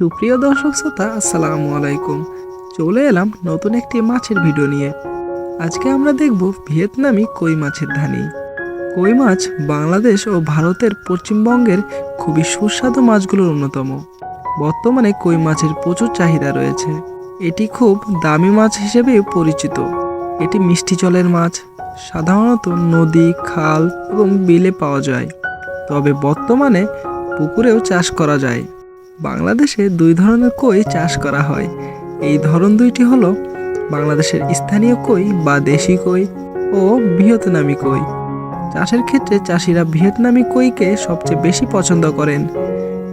সুপ্রিয় দর্শক শ্রোতা, আসসালামু আলাইকুম। চলে এলাম নতুন একটি মাছের ভিডিও নিয়ে। আজকে আমরা দেখব ভিয়েতনামি কই মাছের ধানি। কই মাছ বাংলাদেশ ও ভারতের পশ্চিমবঙ্গের খুবই সুস্বাদু মাছগুলোর অন্যতম। বর্তমানে কই মাছের প্রচুর চাহিদা রয়েছে। এটি খুব দামি মাছ হিসেবে পরিচিত। এটি মিষ্টি জলের মাছ, সাধারণত নদী, খাল এবং বিলে পাওয়া যায়। তবে বর্তমানে পুকুরেও চাষ করা যায়। বাংলাদেশে দুই ধরনের কই চাষ করা হয়। এই ধরন দুইটি হলো বাংলাদেশের স্থানীয় কই বা দেশি কই ও ভিয়েতনামি কই। চাষের ক্ষেত্রে চাষিরা ভিয়েতনামি কইকে সবচেয়ে বেশি পছন্দ করেন।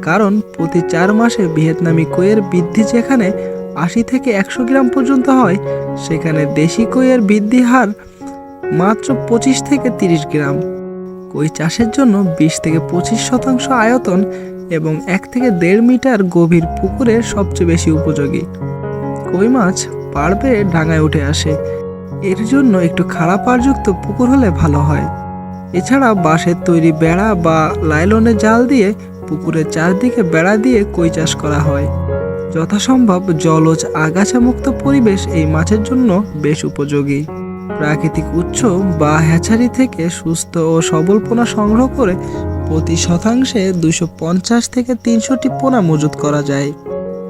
কারণ প্রতি চার মাসে ভিয়েতনামি কইয়ের বৃদ্ধি যেখানে আশি থেকে একশো গ্রাম পর্যন্ত হয়, সেখানে দেশি কইয়ের বৃদ্ধি হার মাত্র পঁচিশ থেকে তিরিশ গ্রাম। কই চাষের জন্য বিশ থেকে পঁচিশ শতাংশ আয়তন এবং এক থেকে দেড় মিটার গভীর পুকুরে সবচেয়ে বেশি উপযোগী। কই মাছ পাড় বেয়ে ডাঙায় উঠে আসে। এর জন্য একটু খাড়া পাড়যুক্ত পুকুর হলে ভালো হয়। এছাড়া বাঁশের তৈরি বেড়া বা লাইলনের জাল দিয়ে পুকুরের চারদিকে বেড়া দিয়ে কই চাষ করা হয়। যথাসম্ভব জলজ আগাছামুক্ত পরিবেশ এই মাছের জন্য বেশ উপযোগী। প্রাকৃতিক উৎস বা হ্যাচারি থেকে সুস্থ ও সবল পোনা সংগ্রহ করে প্রতি শতাংশে দুশো পঞ্চাশ থেকে তিনশোটি পোনা মজুত করা যায়।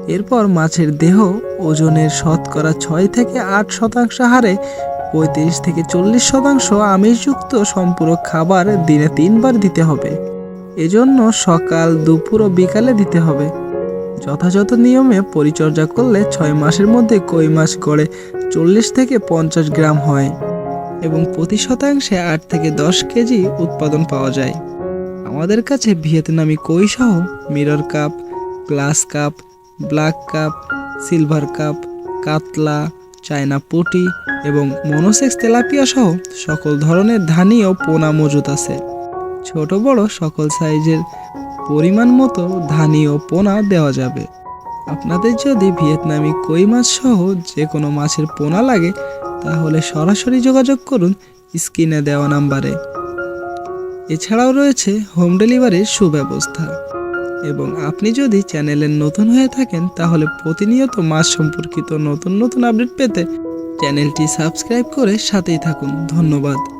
এরপর মাছের দেহ ওজনের শতকরা ছয় থেকে আট শতাংশ হারে পঁয়ত্রিশ থেকে চল্লিশ শতাংশ আমিষযুক্ত সম্পূরক খাবার দিনে তিনবার দিতে হবে। এজন্য সকাল, দুপুর ও বিকালে দিতে হবে। যথাযথ নিয়মে পরিচর্যা করলে ছয় মাসের মধ্যে কই মাছ গড়ে চল্লিশ থেকে পঞ্চাশ গ্রাম হয় এবং প্রতি শতাংশে আট থেকে দশ কেজি উৎপাদন পাওয়া যায়। আমাদের কাছে ভিয়েতনামি কই সহ mirror carp, glass carp, black carp, silver carp, কাতলা, চায়না পটি এবং মনোসেক্স তেলাপিয়া সহ সকল ধরনের ধানি ও পোনা মজুত আছে। ছোট বড় সকল সাইজের পরিমাণ মতো ধানি ও পোনা দেওয়া যাবে। আপনাদের যদি ভিয়েতনামি কই মাছ সহ যে কোনো মাছের পোনা লাগে, তাহলে সরাসরি যোগাযোগ করুন স্ক্রিনে দেওয়া নাম্বারে। এছাড়াও রয়েছে হোম ডেলিভারির সুব্যবস্থা। এবং আপনি যদি চ্যানেলের নতুন হয়ে থাকেন, তাহলে প্রতিনিয়ত মাছ সম্পর্কিত নতুন নতুন আপডেট পেতে চ্যানেলটি সাবস্ক্রাইব করে সাথেই থাকুন। ধন্যবাদ।